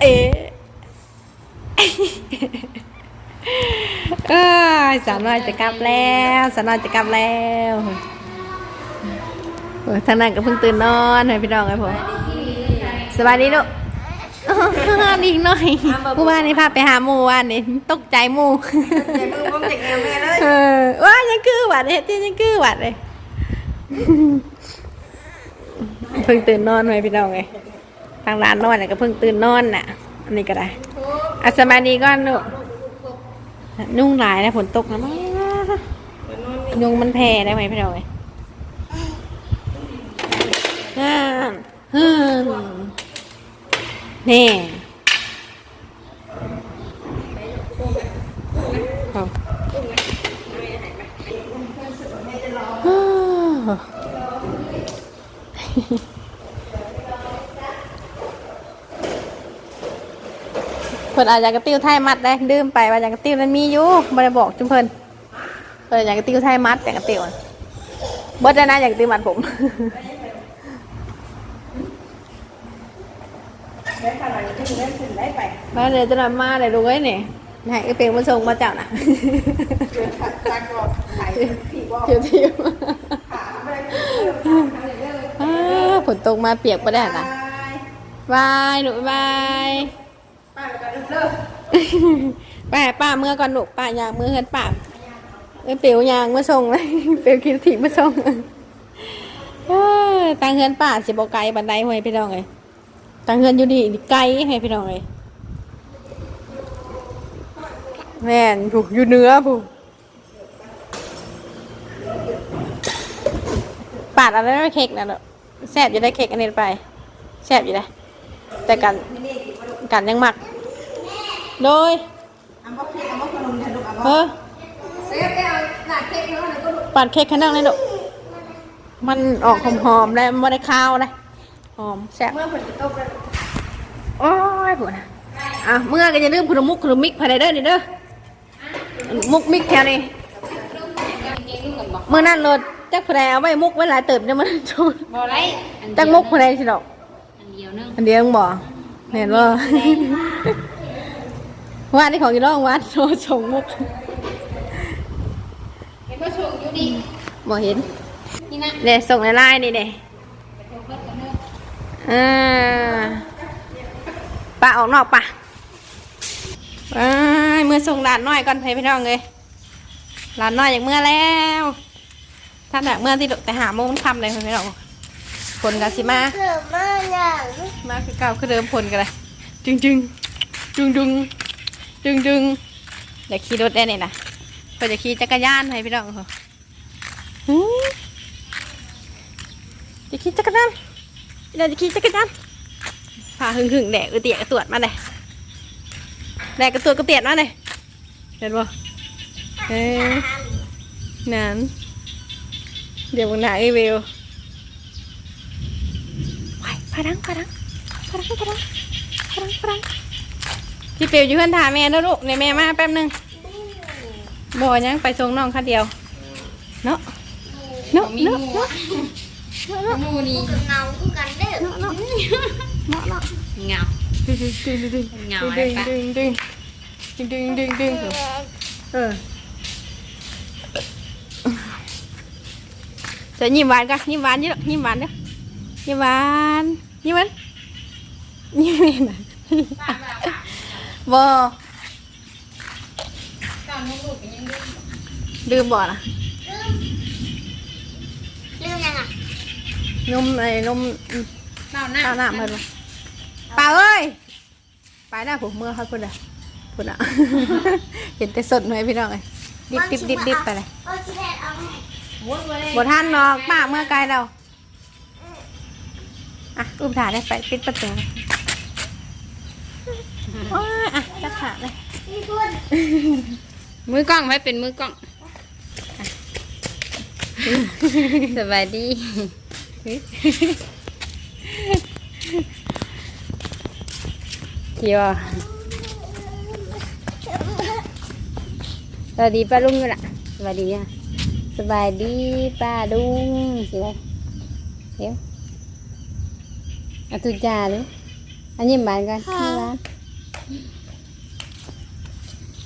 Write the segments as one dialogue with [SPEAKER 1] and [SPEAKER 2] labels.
[SPEAKER 1] เอ๊ะเอ้ยสาวน้อยจะกลับแล้วสาวน้อยจะกลับแล้วโอ้ยทางนั้นก็เพิ่งตื่นนอนให้พี่น้องไอ้ผมสบายดีลูกดีหน่อยเมื่อวานนี้พาไปหาหมูวานนี้ตกใจหมู
[SPEAKER 2] เจ็บมือผมเจ็บแอวแม่เลย
[SPEAKER 1] เออว่ายังคือหวัดเฮ็ดที่ยังคือหวัดเลยเพิ่งตื่นนอนไหมพี่น้องไง ทางร้านนอนน่ะก็เพิ่งตื่นนอนน่ะ อันนี้ก็ได้อัสมาดีก่อนลูกนุ่งหลายนะฝนตกนะมั้งยุงมันแผ่ได้ไหมพี่น้องไง อ่าฮึ่มนี่เอาอ้าวเพิ่นอาจจะกระติ้วไทยมัดได้ดื่มไปว่าอย่างกระติ้วมันมีอยู่บ่ได้บอกจุมเพิ่นเพิ่นอยากกระติ้วไทยมัดแต่กระติ้วอะเบิดได้นะอยากกระติ้วมัดผม
[SPEAKER 2] ได้ขนาดนี้ได้ขึ้นได้ไป
[SPEAKER 1] มาเดี๋ยวจะนำมาเลยดูไว้เนี่ยให้ไอ้เปียงมาส่งมาเจ้าน่ะ
[SPEAKER 2] เกิดขัดตากรอบไหลผีบอก
[SPEAKER 1] เดี๋ยวทีม
[SPEAKER 2] ขาไม่ได้ขึ้นเลย
[SPEAKER 1] อ้าฝนตกมาเปียกไปได้น่ะบายหนูบาย
[SPEAKER 2] ป้าปกันเลิก
[SPEAKER 1] ป้าป้าเมื่อก่อนหนูป้ายางเมื่อเฮือนป้าเอ้ยเปียวยางมาส่งเลยเปียวคิดถีมาส่งเอ้ยตังเฮือนป้าสิบไกลบันไดห้วยพี่น้องเลยตังเฮือนอยู่ดีไกลให้พี่น้องเลยแม่นผูกอยู่เนื้อผูกปาดอะไรไม่เค้กนะเนอะแซ่บอยู่ได้เค้กอันนี้ไปแซ่บอยู่ได้แต่กัน
[SPEAKER 2] กัน
[SPEAKER 1] ยังหมัก
[SPEAKER 2] เค้กอัมบอกขนมเนี่ยลูกอัมบ
[SPEAKER 1] เอ
[SPEAKER 2] อก
[SPEAKER 1] อ
[SPEAKER 2] เซฟแก้วหนักเค้กเนาะแล้วก็ลูก
[SPEAKER 1] ปาดเค้กข้างนอกเลยลูกมันออกหอมๆได้ไม่ได้ข้าวเลยหอมแซ่บ
[SPEAKER 2] เมื่อผลจะตกเลย
[SPEAKER 1] โอ้ยปวดนะอะเมื่อก็จะลืมขนมมุกขนมมิกภายในเด้อนี่เด้อมุกมิกแถวนี้เมื่อนั้นรถจักแผลเอาไว้มุกไว้หลายเติบเนี่ยมันโจน
[SPEAKER 3] บ่ไรอัน
[SPEAKER 1] จักมุกแผลสิดอก
[SPEAKER 3] อันเดียวนึง
[SPEAKER 1] อันเดียวมึงบอกเห็น ว่าว่านี่ของกี่ร้องวัดโชว์ชงมุก
[SPEAKER 3] เห็นว่าชงอยู่ดี
[SPEAKER 1] บ่เห็น
[SPEAKER 3] นี่นะ
[SPEAKER 1] เดี๋ยวส่งในไลน์นี่เด้อ่าปะออกนอกปะไปเมื่อส่งหลานน้อยก่อนไปพี่น้องเลยหลานน้อยอย่างเมื่อแล้วถ้าอยากเมื่อที่แต่หาโมงมันคำเลยพี่น้องผลกันสิมา
[SPEAKER 2] เกิดมาอย่าง
[SPEAKER 1] มาคือเก่าคือเดิมผลกันเลยจึงจึงจึงจึง จึงจึงอยากขี่รถได้เนี่ยนะก็จะขี่จักรยานให้พี่น้องเขาหือจะขี่จักรยานเราจะขี่จักรยานพาหึงหึงแดกกระเตียกระตรวจมาเลยแดกกระตรวจกระเตียดมาเลยเห็นบ่เอ้ยนั่นเดี๋ยวมึงหนาไอ้วิวไปพาดังพาดังพาดังพาดังพาดังพาดัง พี่เปียวอยู่เพื่อนถามแม่นะลูกในแม่มาแป๊บหนึงบ่ยังไปส่งน้องคันเดียว เนาะเนาะ
[SPEAKER 3] มี
[SPEAKER 1] เนาะ
[SPEAKER 3] หมู
[SPEAKER 1] เนาะเนาะ
[SPEAKER 3] หมูนี่
[SPEAKER 2] เงาคู่กันเด้อ
[SPEAKER 1] เนาะเนาะเนาะเนาะ
[SPEAKER 3] เหงา
[SPEAKER 1] ดึงดึงดึงดึง
[SPEAKER 3] เหงา
[SPEAKER 1] ดึง
[SPEAKER 3] อะไรปะ
[SPEAKER 1] ดึงดึงดึงดึงดึงดึงเออจะยิ้มหวานกันยิ้มหวานเยอะยิ้มหวานเด้อยิ้มหวานยิ้มหวานยิ้มเห็นไหม บ่
[SPEAKER 3] ตามลูกๆก็ยังดื้อ
[SPEAKER 1] ลืมบ่นะ
[SPEAKER 2] ลืมยังอะ
[SPEAKER 1] นมไอ้นม
[SPEAKER 3] เต้าหน้า
[SPEAKER 1] ข้าวหน้าเพิ่นบ่ป้าเอ้ยไปหน้าผมเมื่อเขาพุ่นอะพุ่นอะ เห็นแต่สดไหมพี่น้องเอ้ยดิบดิบดิบดิบไปเลย
[SPEAKER 2] โอ้ชิแดดเอาให้
[SPEAKER 3] วุ้นไว้เลย
[SPEAKER 1] บ่ทันหรอกป้าเมื่อไกลเราอะอุ้มถ่ายได้ไปปิดประตู โอ้ยอะจักขาเลย
[SPEAKER 2] พี่คุณ
[SPEAKER 3] มือกล้องไว้เป็นมือกล้องสบายดีเที่ยวสวัสดีป้าลุงกันละสวัสดีอะสบายดีป้าลุงสิไรเดี๋ยวเอาตุจ่าเลยอันยิ้มบานก่อนยิ้มบานเฮ้ยล่ะยิ้มบานอันยิ้มบานยิ้มบานอันยิ้มบานลูกอันยิ้มบาน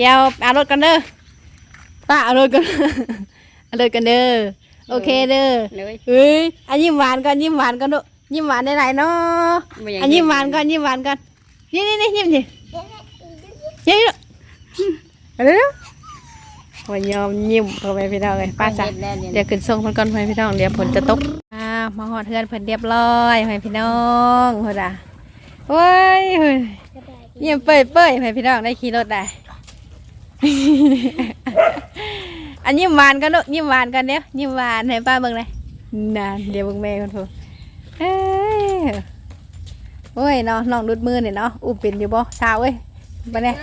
[SPEAKER 3] เดี๋ย
[SPEAKER 1] วเอารถกันเด้อป้าเอารถกัน เอารถกันเด้อโอเคเด้อ
[SPEAKER 3] เลย
[SPEAKER 1] เฮ้ยอันยิ้มหวานก่อนยิ้มหวานก่อนดูยิ้มหวานได้ไหนเนาะ
[SPEAKER 3] บ่อยาก
[SPEAKER 1] อันยิ้มหวานก่อนยิ้มหวานก่อนนี่นี่นี่ยิ้มสิยิ้มเร็วๆวันยอมยิ้มเข้าไปพี่น้องเลยป้าจ้ะ
[SPEAKER 3] เฮ็ดแล้วเนี่ย
[SPEAKER 1] เดี๋ยวขึ้นส่งเพิ่นก่อนเพื่อนพี่น้องเดี๋ยวฝนจะตกอ่ามาหอดเพื่อนเพิ่นเรียบร้อยเพื่อนพี่น้องเพิ่นอะโอ้ยเฮ้ยเยี่ยมเป้ยเป้ยเพื่อนพี่น้องได้ขี่รถได้ อันยิ้มหวานกันลูกยิ้มหวานกันเดี๋ยยิ้มหวานให้ป้าเบิ่งเลยนานเดี๋ยวเบิ่งแม่คนพูเอ้ยโอ้ยเนาะน้องดุดมือเนี่ยเนาะอุ้มเป็นอยู่บ่เช้าเว้ยไปเนี่ย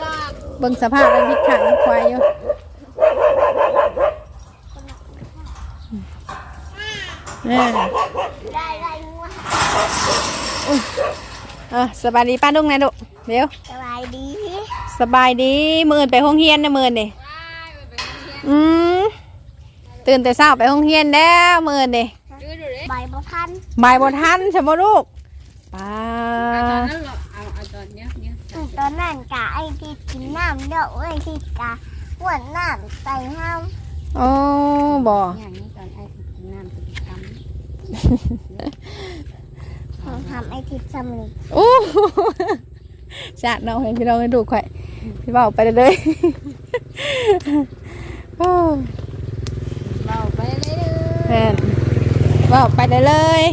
[SPEAKER 1] เบิ่งสภาพมันพิกขังควายอยู่เออ
[SPEAKER 2] ได้ได้งัว
[SPEAKER 1] เออสบายดีป้าดุ้งนะดุเดี๋ยว
[SPEAKER 2] สบายดี
[SPEAKER 1] สบายดีมื่นไปห้องเฮียนนะมื่นนี่อืมตื่นแต่เช้าไปห้องเฮียนแล้วมื่นนี่
[SPEAKER 2] ใบบ่ทัน
[SPEAKER 1] บ่ายบทันใช่ไหมลูกป้า
[SPEAKER 3] เอาตอนนั้นเหรอเอาเอาตอนเนี้ยเนี้ย
[SPEAKER 2] อืมตอนนั้นกะไอ้ที่กินน้ำเยอะเอ้ยที่กะหวนน้ำใส่ห้าม
[SPEAKER 1] โอ้บ่
[SPEAKER 3] อย่างนี้ตอนไอ้ที่กินน้ำกินค
[SPEAKER 2] ทำไอ้ที่สมุน
[SPEAKER 1] โอ้ชาติน้องให้พี่น้องให้ดูข่อย พี่เบาไปเลยโอ้ำ
[SPEAKER 3] เราไปเลยเด้อ
[SPEAKER 1] แม่นเบาไปเลยเลย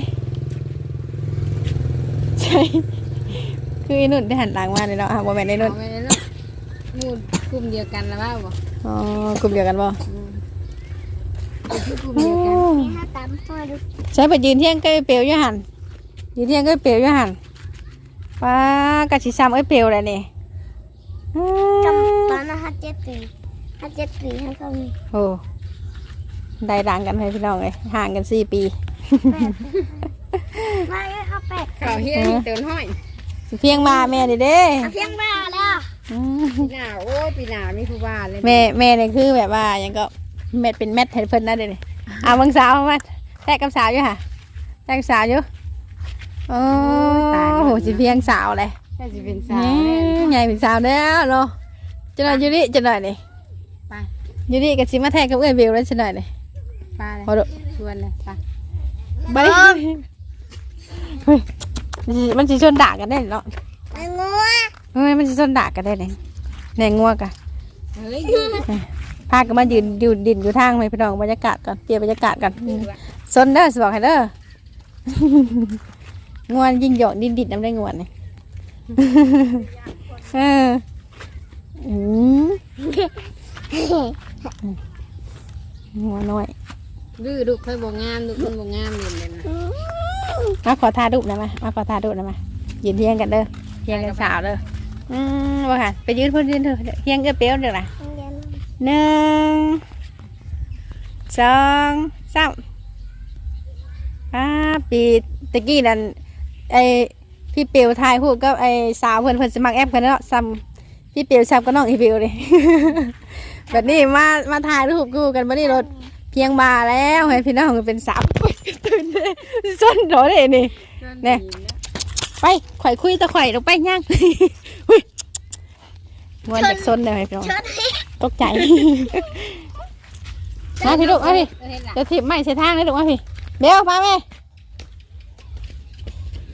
[SPEAKER 1] ใช่คือไอ้นุ่นที่หันหลังมาเลยเนาะอะบ่แม่นไอ้นุ่น
[SPEAKER 3] เอาไปเลยลูกหมูกลุ่มเดียวกันแล้วว่าบ่
[SPEAKER 1] อ๋อกลุ่มเดียวกันบ่
[SPEAKER 3] อืมเป็นที่กลุ่มเดียวกัน
[SPEAKER 2] นี่ถ้าตามพ่อดู
[SPEAKER 1] ใช้ไปยืนเที่ยงก็เปลวอยู่หันยืนเที่ยงก็เปลวอยู่หันป้ากะสิซ้ำไอ้เปลวแหละนี่ อ้ากำ
[SPEAKER 2] ตอนนั้นฮัตเจ็ดปีฮัตเจ็ดปีให้เขามี
[SPEAKER 1] โอ้ได้ดังกันให้พี่น้องเลยห่างกันสี่ปี
[SPEAKER 2] ไม่เขาแปด
[SPEAKER 3] ข่าวเฮียนเตือนห้อย
[SPEAKER 1] สิเพียงมาแม่นี่เด้
[SPEAKER 2] เอาเพียงบ้าแล้ว
[SPEAKER 1] อืม
[SPEAKER 3] ปีหน้าโอ้ยปีหน้ามีผู้ว่าเลย
[SPEAKER 1] แม่แม่นี่คือแบบว่าหยังก็แมทเป็นแมทให้เพิ่นนะเด้นี่อ่าบางสาวมาแทกกับสาวอยู่ค่ะแทกกับสาวอยู่โอ้โหสิเพียงสาวเลย
[SPEAKER 3] ถ้าจะเป็นสาว
[SPEAKER 1] นี่
[SPEAKER 3] เนี่ย
[SPEAKER 1] ใหญ่เป็นสาวแล้วเนาะจะหน่อยอยู่นี่จะหน่อยนี่
[SPEAKER 3] ไป
[SPEAKER 1] อยู่นี่กับสิมาแทกกับเอ้ยเบลแล้วจะหน่อยนี่
[SPEAKER 3] ป้าเลย
[SPEAKER 1] พอดู
[SPEAKER 3] ชวนเลยไป
[SPEAKER 1] ไปเฮ้ยมันสิมันสิชนด่ากันได้เนาะ
[SPEAKER 2] ไอ้งัว
[SPEAKER 1] เฮ้ยมันสิชนด่ากันได้เลยแหน่งัวกะ
[SPEAKER 3] เฮ้ย
[SPEAKER 1] พากันมายืนอยู่ดินอยู่ทางไปพี่น้องบรรยากาศก่อนเปลี่ยนบรรยากาศก่อนซนเด้อสบอกให้เด้อ งวนยิงหยอกดินดินน้ำได้งวนนี่ เอออืมงัวน้อย
[SPEAKER 3] ดื้อลูกเคยบ่งามลูกคนบ่งามเรียนเลยนะ
[SPEAKER 1] มาขอทาดุนะมามาขอทาดุนะมายืนเทียงกันเด้อเทียงกันสาวเด้ออืมว่าค่ะไปยืนเพื่อนยืนเถอะเทียงกันเปี้ยวเด้อล่ะ
[SPEAKER 2] เรียน
[SPEAKER 1] หนึ่งสองสามอ่าปีตะกี้นั่นไอ พี่เปียวทายพูดก็ไอสาวเพื่อนเพื่อนสมัครแอปกันเนาะซ้ำพี่เปียวซ้ำก็น้องอีเปียวเลย แบบนี้มามาถ่ายรูปกูกันมานี่รถเพียงมาแล้วให้พี่น้องเป็นสาวตื่นเลยส้นโดดเลยนี่เนี่ยไปข่อยคุยตะข่อยลงไปย่างหุ้ยมวนจากส้นเลยพี่น้อง
[SPEAKER 2] เชิญให้
[SPEAKER 1] ตกใจมาพี่ลูกมาพี่
[SPEAKER 3] เออเห็นล่ะ
[SPEAKER 1] จะถีบไม้ใส่ทางเลยลูกมาพี่เบลมาแม่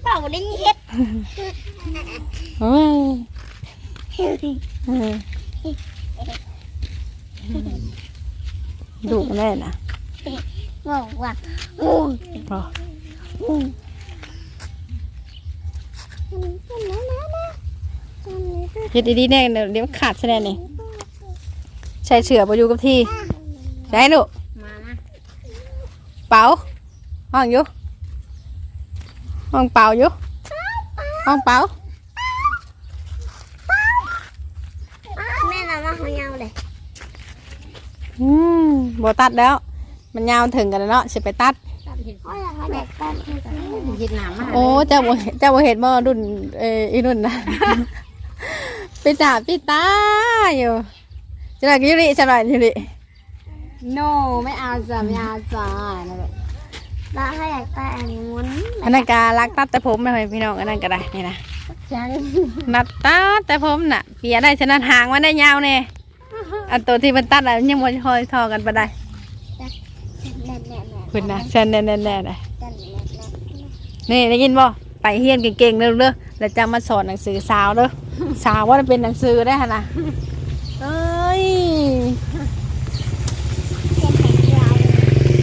[SPEAKER 2] เต่าได้เฮ็ด
[SPEAKER 1] โอ้ยเออดุแน่นะ
[SPEAKER 2] บอกว่าโอ้ย
[SPEAKER 1] พอเฮ็ดดีๆแน่เดี๋ยวเดี๋ยวขาดซะแน่นี่ใช้เสือไปอยู่กับที่ได้ลูก
[SPEAKER 3] มานะ
[SPEAKER 1] เป๋าห้องอยู่ ห้องเป๋าอยู่ห้องเป๋า
[SPEAKER 2] แม่น่ะมาของยาวเลย
[SPEAKER 1] อืมบ่ตัดแล้ว มันยาวถึงกันแล้วเนาะสิไปตัด
[SPEAKER 3] ตัดเห็ด
[SPEAKER 2] โอ้ยอยากให้เด็กตัดให้กัน
[SPEAKER 3] เห็ดหนามาก
[SPEAKER 1] โอ้เจ้าบ่เห็นเจ้าบ่เห็นบ่รุ่นเอออีรุ่นนะ ปิดตาปิดตาอยู่จังได๋ก็อยู่นี่จังได๋อยู่นี่
[SPEAKER 3] โนไม่เอาจ้ะไม่เอาจ้ะนั่นแหละ
[SPEAKER 2] แล้วให้อยากตัดอันนี้มุน
[SPEAKER 1] อันนั้นก็รักตัดแต่ผมนะพี่น้องอันนั้นก็ได้นี่นะ
[SPEAKER 3] จัง
[SPEAKER 1] นัดตัดแต่ผมน่ะเปียได้ฉะนั้นหางมันได้ยาวแน่อันตัวที่มันตัดอะยังบ่ค่อยทอกันปานใด
[SPEAKER 2] แน่แน่แน่
[SPEAKER 1] คุณนะฉันแน่ๆๆๆ
[SPEAKER 2] แน่แน่แน่
[SPEAKER 1] นี่ได้ยินบ่ไปเฮียนเก่งๆเด้อเด้อแล้วจะมาสอนหนังสือสาวเด้อสาวว่าเป็นหนังสือได้หั่นน่ะเอ้ย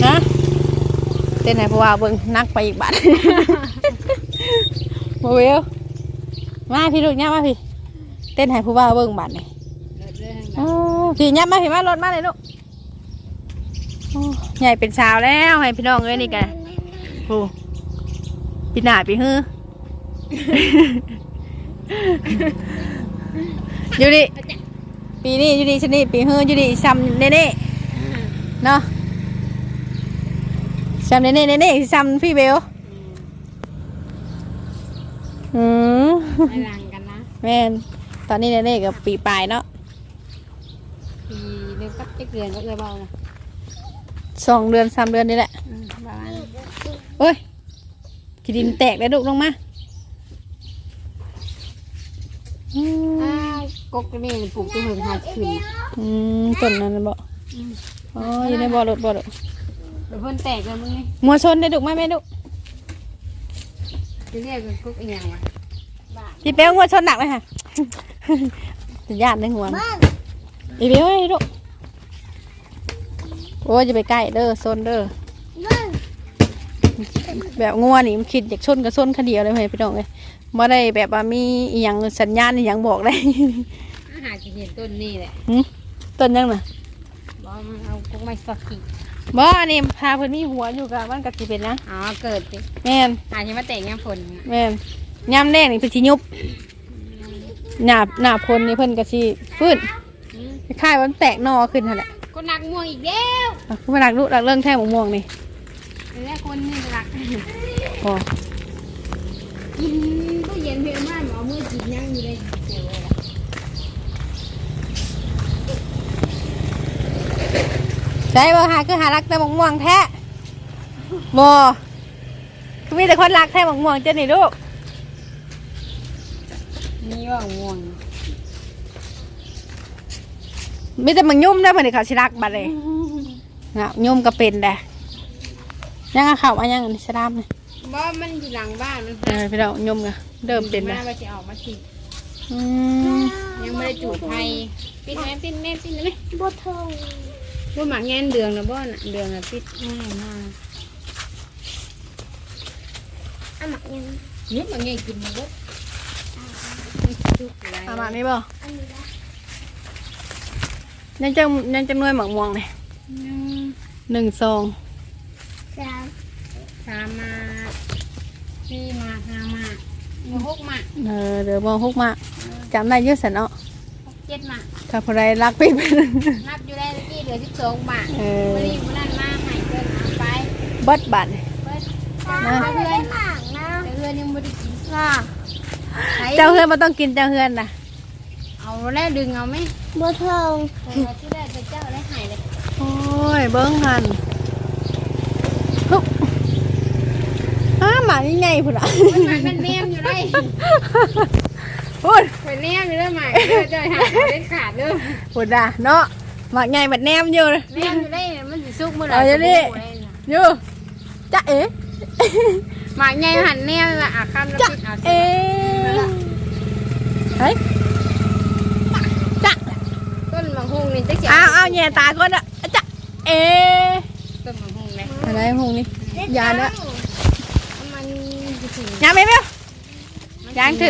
[SPEAKER 1] นะ เต้นให้ผู้ว่าเบิ่งนักไปอีกบาทโมเวลมาพี่ลูกย่ามาพี่ เต้นให้ผู้ว่าเบิ่งบาทนี่
[SPEAKER 3] เลิศเรื่อง
[SPEAKER 1] โอ้พี่ย่ามาพี่มารถมาเลยลูกโอ้ใหญ่เป็นสาวแล้วให้พี่น้องเอ้ยนี่กันโอ้ปีหน้าปีฮืออยู่ดิปีนี้อยู่ดิชนิดปีฮืออยู่ดิซ้ำเน่ๆเนาะ ซ้ำเน่ๆเน่ๆซ้ำพี่เบลอืม
[SPEAKER 3] ไม่รังกันนะ
[SPEAKER 1] แม่นตอนนี้เน่ๆกับปีปลายเนาะ
[SPEAKER 3] ปีหนึงก็จะเกลือนก็เอือเบานะ
[SPEAKER 1] สองเดือนสามเดือนนี่แหละ
[SPEAKER 3] อืมประมาณนั้น
[SPEAKER 1] โอ้ยขีดินแตกได้ลูกลงมาอืม
[SPEAKER 3] อ้าวกกนี่ปลูกตัวเหิงหาขึ้น
[SPEAKER 1] อืมต้นนั้นน่ะบ่อ๋ออยู่ในบ่อรถบ่อรถ
[SPEAKER 3] เดี๋ยวเพิ่นแตกแล้วมึงนี่
[SPEAKER 1] มัวชนได้ลูกไหมแม่ลูก
[SPEAKER 3] จะเรียกเป็นกกอีหยังวะ
[SPEAKER 1] พี่เป้งัวชนหนักเลยค่ะจะญาติในห่วง
[SPEAKER 2] เบิ้ง
[SPEAKER 1] อีเป้เอ้ยลูกโอ้ยจะไปใกล้เด้อชนเด้อ
[SPEAKER 2] เบิ้ง
[SPEAKER 1] แบบงัวนี่มันคิดอยากชนก็ชนคดียวเลยเฮ้ยพี่น้องเลยบ่ได้แบบว่ามีอหย่างสัญญาณอหย่างบอกได้
[SPEAKER 3] อาหารจะเห็นต้นนี่แหละ
[SPEAKER 1] หึต้นยังน่ะ
[SPEAKER 3] บอกมันเอากกไม้สักกี่
[SPEAKER 1] บ่อันนี้พาเพิ่นมีหัวอยู่กับมันก็สิเป็นหยัง
[SPEAKER 3] อ๋อ เกิดสิ
[SPEAKER 1] แม่น
[SPEAKER 3] อาจจะมาแตกยามฝนเนี่ย
[SPEAKER 1] แม่นยามแรกนี่เพิ่นสิยุบหน้าหน้าพลนี่เพิ่นก็สิฟื้น
[SPEAKER 3] อืม
[SPEAKER 1] คล้ายๆว่ามันแตกหนอขึ้นหั่นแหละ
[SPEAKER 3] ก็หนักง่วงอีกแล้ว
[SPEAKER 1] อะคือมาดักลูกดักเรื่องแท่งม่วงๆนี่
[SPEAKER 3] แรกคนนี่รัก
[SPEAKER 1] อ๋อ
[SPEAKER 3] กินตู้เย็นเพียงมากหมอมือกินยังอยู่เลยเดี๋ยวเลยล่ะ
[SPEAKER 1] ใช่บ่หาคือหารักแต่ม่วงๆแท้บ่คือมีแต่คนรักแท้ม่วงๆเจ้านี่ลูก
[SPEAKER 3] นี่ว่าง่วง
[SPEAKER 1] มีแต่มังยุ่มได้เพิ่นนี่เขาสิรักบัดเลยนะยุ่มก็เป็นแหละยังเอาเข้ามายังอันนี้สลามนี่
[SPEAKER 3] บ่มันอยู่หลังบ้านมัน
[SPEAKER 1] เออพี่น้องยุ่มก็เริ่มเป็น
[SPEAKER 3] มา
[SPEAKER 1] แล้ว
[SPEAKER 3] ว่าจะออกมาสิ
[SPEAKER 1] อืม
[SPEAKER 3] ยังไม่ได้จูดไทยปิดแม่ปิดแม่ปิดแม่
[SPEAKER 2] บัวทอ ง
[SPEAKER 3] ว่าหมักแงนเดืองนะบ่น่ะเดืองน่ะปิดง่ายมาก
[SPEAKER 2] อะหมักยัง
[SPEAKER 3] นี่หมักแงนกินมาเบิดจุกอะไร
[SPEAKER 1] เอามานี่บ่
[SPEAKER 2] อันนี้นะ
[SPEAKER 1] ยังจังยังจังหน่วยหมักม่วงนี่หนึ่งซอง
[SPEAKER 2] สาม
[SPEAKER 3] สามมาสี่มาห้ามา
[SPEAKER 1] อ
[SPEAKER 3] อยู่หกหมาก
[SPEAKER 1] เออเดี๋ยวมองฮุกมาจำได้เยอะสันเนาะ
[SPEAKER 3] หกเจ็ดหมาก
[SPEAKER 1] ถ้าพอได้รักพี่เป็น
[SPEAKER 3] นับอยู่ได้เมื่อกี้ เหลือสิบสองหมาก
[SPEAKER 1] เออ
[SPEAKER 3] วันนี้วันนั้นมาใหายเกินเอาไป
[SPEAKER 1] เบิดบัตร
[SPEAKER 3] เบิด
[SPEAKER 2] ตาไม่ได้หมากนะ
[SPEAKER 3] แต่เพื่อนยังไม่ได้กิน
[SPEAKER 2] ค่ะ
[SPEAKER 3] ใช้
[SPEAKER 1] เจ้าเฮือนมาต้องกินเจ้าเฮือนนะ
[SPEAKER 3] เอาแล้วดึงเอาไหม
[SPEAKER 2] บัวทอง
[SPEAKER 3] เออที่ได้เป็นเจ้าได้หายเลย
[SPEAKER 1] โอ้ยเบิ้งหันฮึบอ้าหมานี่ไงพุ่นอะ
[SPEAKER 3] มันหมากมันแนมอยู่ได้
[SPEAKER 1] พูด
[SPEAKER 3] ไปแนมอยู่ได้หมากเด้อจะหาเด็ดขาดเด้อ
[SPEAKER 1] พูดอะเนาะหมากไงบัดแนมอยู่เลย
[SPEAKER 3] แนมอยู่ได้มันสิซุกเมื่อไหร่
[SPEAKER 1] เอาอยู่นี่อยู่จ้าเอ๋
[SPEAKER 3] หมากใหญ่หันแนมละอาคำน้ำ
[SPEAKER 1] จ้า
[SPEAKER 3] พริกเอา
[SPEAKER 1] เอ๋เฮ้ยจ้า
[SPEAKER 3] ต้นมะฮุงนี่จะ เขียว
[SPEAKER 1] เอาเอาแย่ตาก่อนอะจ้าเอ๋
[SPEAKER 3] ต้นมะฮุงเลย
[SPEAKER 1] อะไรหงนี่ยาเนาะ
[SPEAKER 3] มันสิถึง
[SPEAKER 1] ยาไหมเปี้ยวย่างถึ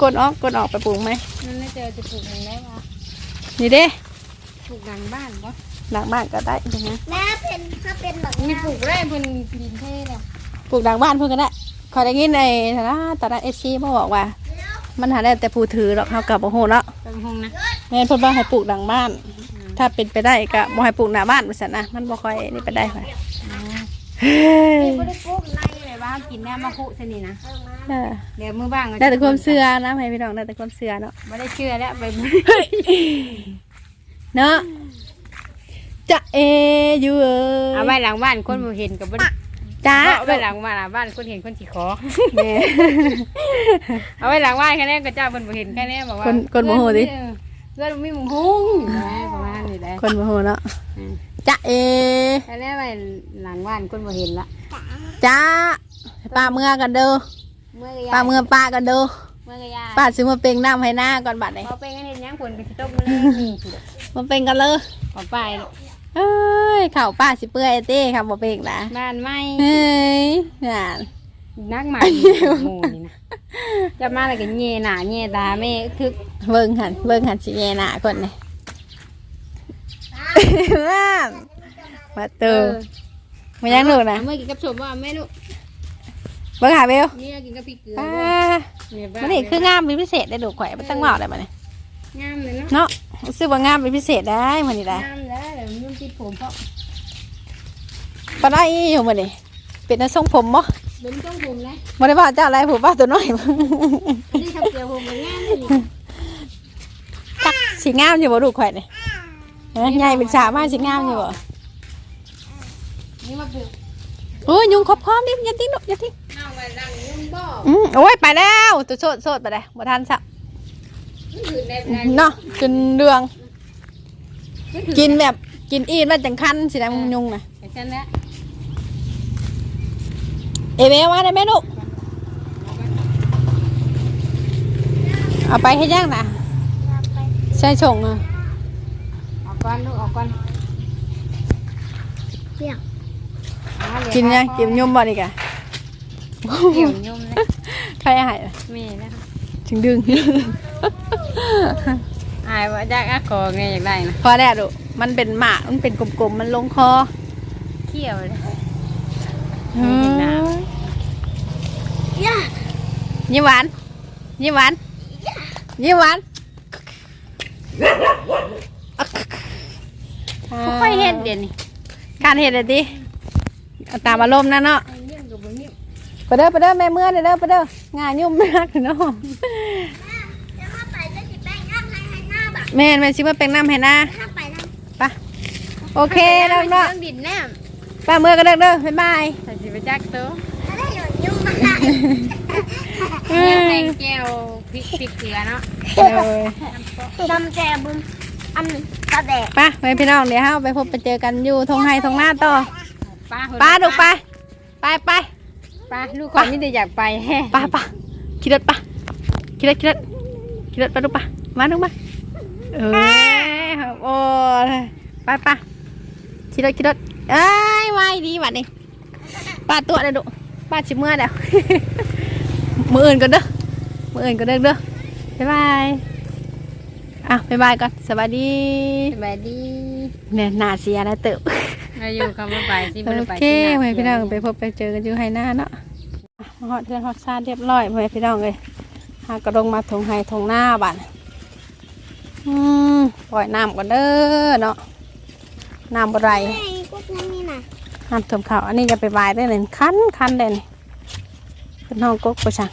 [SPEAKER 1] ก
[SPEAKER 3] มันชิงำเลย
[SPEAKER 1] กดออกกดออกไปปลูกไหม
[SPEAKER 3] มันไม่เจอจะปลูกมันได้ปะ
[SPEAKER 1] นี่เด้
[SPEAKER 3] ปลูกดังบ้านปะ
[SPEAKER 1] หลังบ้านก็ได้ใช่ไหม
[SPEAKER 2] แม่เป็นถ้าเป็นแบบ
[SPEAKER 3] มีปลูกได้เพิ่นดินเท่เลย
[SPEAKER 1] ปลูกหลังบ้านเพื่อนก็ได้ขอได้ยินในฐานะตอนนั้นเอฟซีมาบอกว่า มันหาได้แต่ผู้ถือหรอกเขากับโอ้โหเนาะ
[SPEAKER 3] ต้นมะฮุงนะ
[SPEAKER 1] แม่นเพิ่นบ่ให้ปลูกหลังบ้าน ถ้าเป็นไปได้ก็บ่ให้ปลูกหน้าบ้านว่าซั่นนะมันบ่ค่อยนี่ไปได้ค่ะเฮ้ย
[SPEAKER 3] ไม่ได้ปลูกในเลย ว่ากินแน่มะคุสนี่นะ
[SPEAKER 1] เออ
[SPEAKER 3] เดี๋ยวมือบ้าง
[SPEAKER 1] ได้แต่ความเชื่อนะให้พี่น้องได้แต่ความเชื่อเนาะ
[SPEAKER 3] ไม่ได้เชื่อแล้วไป
[SPEAKER 1] เนาะจะเออยู่เออ
[SPEAKER 3] เอาไว้หลังบ้านคนบ่เห็นกับบ่
[SPEAKER 1] จ้า
[SPEAKER 3] เอาไว้หลังบ้านบ้านคนเห็นคนสิขอ
[SPEAKER 1] แม่
[SPEAKER 3] เอาไว้หลังบ้านแค่นี้ก็เจ้าเพิ่นบ่เห็นแค่นี้บอกว่า
[SPEAKER 1] คนคนโมโหดิ
[SPEAKER 3] เออเพื่อนมีหมุงหุ้งอยู่นะประมาณนี้แหละ
[SPEAKER 1] คนโมโหเนาะ
[SPEAKER 3] อืม
[SPEAKER 1] จะเอ
[SPEAKER 3] แค่นี้ไปหลังบ้านคนบ่เห็นละ
[SPEAKER 1] จ้า ป้าเมื่อกันเด้อ
[SPEAKER 3] เมื่อกะยา
[SPEAKER 1] ป้าเมื่อป้ากันเด้อ
[SPEAKER 3] เมื่อกะยา
[SPEAKER 1] ป้าซื้อมาเป่งน้ำให้หน้าก่อนบัดนี้
[SPEAKER 3] พอเป็นกันเห็นยังควรไปตกมาเลยนี่สิ
[SPEAKER 1] มาเป่งกันเลย
[SPEAKER 3] ขอไปลูก
[SPEAKER 1] เอ้ยเข่าป้าสิเปื่อยเต้ครับบ่เป่งนะ
[SPEAKER 3] บ้านไม่
[SPEAKER 1] เฮ้ยน่ะ
[SPEAKER 3] นักหมาหมูนี่นะจะมาอะไรกันเย่หนาเย่ตาแม่คึก
[SPEAKER 1] เบิ่งหันเบิ่งหันสิแย่หน้าคนนี่ว้าวมาเตอมายังลูกนะ
[SPEAKER 3] เมื่อกินกับชมว่าแม่ลูก
[SPEAKER 1] เบิ่งหาเบล
[SPEAKER 3] นี่กินกับพริกเกลือ
[SPEAKER 1] ป้า
[SPEAKER 3] เนี่ยบ้า
[SPEAKER 1] มันนี่คืองามเป็นพิเศษได้ดูข่อยบ่ตั้งเว่าได้บ่เนี่ย
[SPEAKER 3] งามเลยเนาะ
[SPEAKER 1] เนาะรู้สึกว่างามเป็นพิเศษได้มันนี่ได้
[SPEAKER 3] งามแล้วเดี๋ยวมันติดผมเพราะ
[SPEAKER 1] ปานได้อยู่บ่นี่เป็นน้าทรงผมบ่
[SPEAKER 3] เป็นต้องผมนะ
[SPEAKER 1] บ่ได้ว่าเจ้าอะไรผมว่าตัวน้อยบ่
[SPEAKER 3] นี่ทำเกลียวผมมันงามเลยนี่
[SPEAKER 1] จักสิงามอยู่บ่ลูกข่อยนี่เอ้ยใหญ่เป็นสาวมาสิงามอยู่บ่
[SPEAKER 3] นี่มาปลูก
[SPEAKER 1] โอ้ยยุงครบพร้อมดิอย่าทิ้งลูกอย่าทิ้ง
[SPEAKER 3] เอาไว้ดังยุ่งบ่
[SPEAKER 1] อืมโอ้ยไปแล้วตัวโสดโสดไปเลยบ่ทันซะ
[SPEAKER 3] มันถือในใน
[SPEAKER 1] เนาะกินเรืองกินแบบกินอีกแล้วจังคันสินะยุงน่ะ
[SPEAKER 3] ไอ้ฉันแล้ว
[SPEAKER 1] เอเวว่าได้ไหมลูกเอาไปให้ย่างนะใช่ชงอะ
[SPEAKER 3] ออกก่อนลูกออกก่อน
[SPEAKER 2] เปียก
[SPEAKER 3] เอาเหลือ
[SPEAKER 1] กินยังกินยุ่มบ่นี่กะ
[SPEAKER 3] เกี่ยวยุ่มเลย
[SPEAKER 1] ใครอาหาร
[SPEAKER 3] แม่นะคะ
[SPEAKER 1] ถึงดึง
[SPEAKER 3] อายว่าจากอะกอไงอยากได้นะ
[SPEAKER 1] พอแล้วลูกมันเป็นหมากมันเป็นกลมๆมันลงคอ
[SPEAKER 3] เขี้ยวเลย
[SPEAKER 1] อืม
[SPEAKER 3] เห็นน้
[SPEAKER 2] ย่า
[SPEAKER 1] ยิ้มหวานยิ้มหวานยิ้มหวาน
[SPEAKER 3] ค่อยเห็นเดี๋ยวนี้
[SPEAKER 1] การเห็ดเลยดิ เอาตามอารมณ์นะเนาะ
[SPEAKER 3] ไอ้เยี่ยมกับบ่เยี่ยม
[SPEAKER 1] ไปเด้อไปเด้อแม่เมื่อเด้อเด้อไปเด้องานยุ่มมากเนาะ
[SPEAKER 2] จะเข้าไปแล้วสิแป้งย่างให้ให้หน้าแบบ
[SPEAKER 1] แม่นแม่ชิมาเป็นน้ำให้นะ
[SPEAKER 2] เข้าไปนะ
[SPEAKER 1] ไปโอเคแล้ว
[SPEAKER 3] เนาะ
[SPEAKER 1] เนาะ
[SPEAKER 3] ดินแน่
[SPEAKER 1] ป้าเมื่อก็เด้อเด้อบ๊ายบาย
[SPEAKER 3] ใส่สิไปจักโต
[SPEAKER 2] ถ้าได้หย่อนยุ่งมาได้
[SPEAKER 3] เนี่ยแตงแก้วพริกพริกเกลือเนาะ
[SPEAKER 1] เลย
[SPEAKER 2] ดำแจบุมอันตาแดก
[SPEAKER 1] ไปไปพี่น้องเดี๋ยวเฮาไปพบไปเจอกันอยู่ทงไฮทงหน้าต่อ
[SPEAKER 3] ป้า
[SPEAKER 1] ป้าดูไปไปไป
[SPEAKER 3] ป้าลูกคนนี้เดี๋ยวอยากไปแฮ่
[SPEAKER 1] ป้าป้าขี่รถป้าขี่รถขี่รถขี่รถไปดูป้ามาดูมาเออโอ้ยไปป้าขี่รถขี่รถเอ้ยไวดีวันนี้ป้าตัวเด้อดูป้าชิเมื่อเดี๋ยวมืออื่นก่อนเด้อมืออื่นก่อนเด้อเด้อบ๊ายบายอะบ๊ายบายก่อนสวัสดี
[SPEAKER 3] สบายดี
[SPEAKER 1] เนี่ยหนาเสียนะเติบ
[SPEAKER 3] นอายุคำว่าไปสิบ่
[SPEAKER 1] โอ
[SPEAKER 3] ได้ไป
[SPEAKER 1] เค
[SPEAKER 3] ที่
[SPEAKER 1] ไป
[SPEAKER 3] นา
[SPEAKER 1] พี่น้องไปพบไปเจอกันอยู่ไฮหน้าเนาะมาฮอดเทือนฮอดซาดเรียบร้อยไปพี่น้องเลยหากระดงมาทงไฮทงหน้าบ้านอืมปล่อยน้ำก่อนเด้อเนาะน้ำบไร
[SPEAKER 2] ไอ้พวกนั้นนี่น่ะ
[SPEAKER 1] น้ำท่วมเขาอันนี้จะไปบายได้เลยคันคันเลยนี่เป็นห้องกกประชัง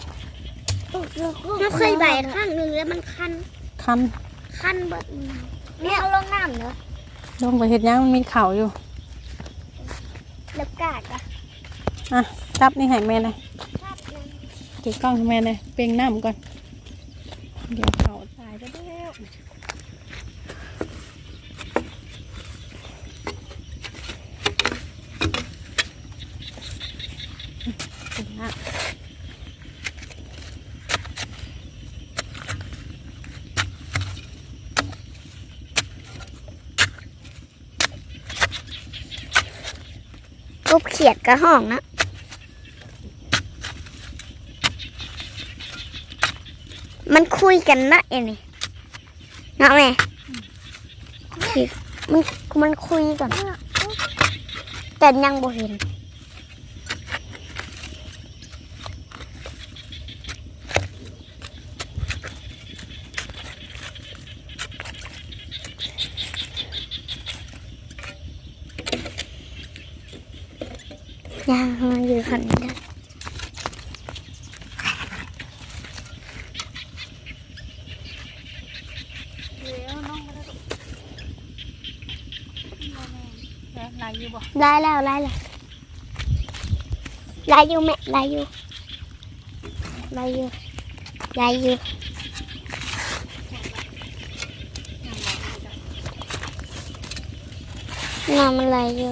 [SPEAKER 2] เราเคยใบข้างหนึ่งแล้วมันคัน
[SPEAKER 1] คัน
[SPEAKER 2] คันเบิดเนี่ยเอาลงน้ำเนอะ
[SPEAKER 1] ลงไปเห็ดหยังมันมีเข่าอยู่
[SPEAKER 2] แล้วกาดอะ
[SPEAKER 1] อะจับนี่ให้แม่เลย
[SPEAKER 2] ภาพนั้น
[SPEAKER 1] ถือกล้องให้แม่เลยเปล่งน้ำก่อน เดี๋ยวเข่าตายไปแล้วเปล่งน้ำ
[SPEAKER 2] กบเขียด กระห้องนะมันคุยกันนะเอ็นี่นะแม่คุยมันมันคุยกันแต่ยังบ่เห็น ยังมันอยู่ขันนี้ได้ ไล่แล้วไล่แล้วไล่อยู่แม่ไล่อยู่ไล่อยู่ไล่อยู่น้ำอะไรอยู่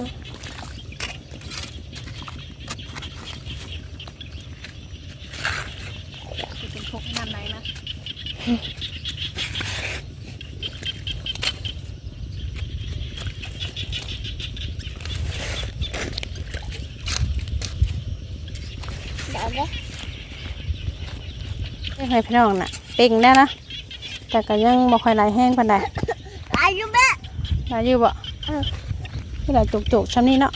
[SPEAKER 1] เป็นพกน้ำไหนนะ
[SPEAKER 2] เดี๋ยวเด้
[SPEAKER 1] ไม่ ให้พี่น้องน่ะเป่งได้นะแต่ก็ยังบ่ค่อยไหลแห้งปานใด
[SPEAKER 2] ไล่อยู่แม่
[SPEAKER 1] ไหลอยู่บ่
[SPEAKER 2] เออ
[SPEAKER 1] ที่ไหลจุกๆช้ำนี้เนาะ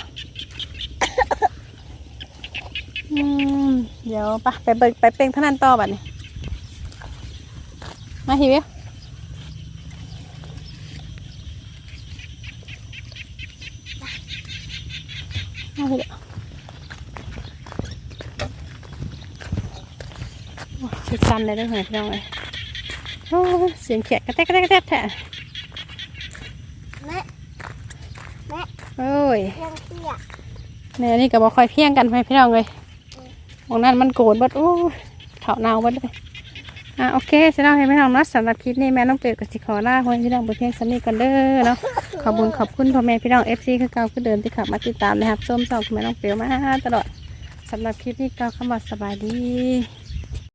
[SPEAKER 1] อืมเดี๋ยวปะไปเบิกไปเป่งเท่านั้นต่อบัดนี้มาหิวะมาหิวะโอ้ยสิสั่นเลยเด้วยพี่น้องเลยโอ้ยเสียงเขียดกระแทกกระแทกกระแทกแท้
[SPEAKER 2] แม่แม่
[SPEAKER 1] โอ้ย
[SPEAKER 2] เรื่องเตี้ย
[SPEAKER 1] แม่นี่ก็บ่ค่อยเพียงกันไปพี่น้องเลยของนั้นมันโกรธเบดโอ้ยเถาเนาเบดเลยอะโอเคสำหรับให้พี่น้องเนาะสำหรับคลิปนี้แม่น้องเปรตกับสิขอลาคนพี่น้องไปเพียงสำนี้กันเด้อเนาะขอบคุณขอบคุณพ่อแม่พี่น้องเอฟซีคือเก่าคือเดิมที่ขับมาติดตามนะครับส้มสองคุณแม่น้องเปรตมาตลอดสำหรับคลิปนี้ก็คำว่าสบายดี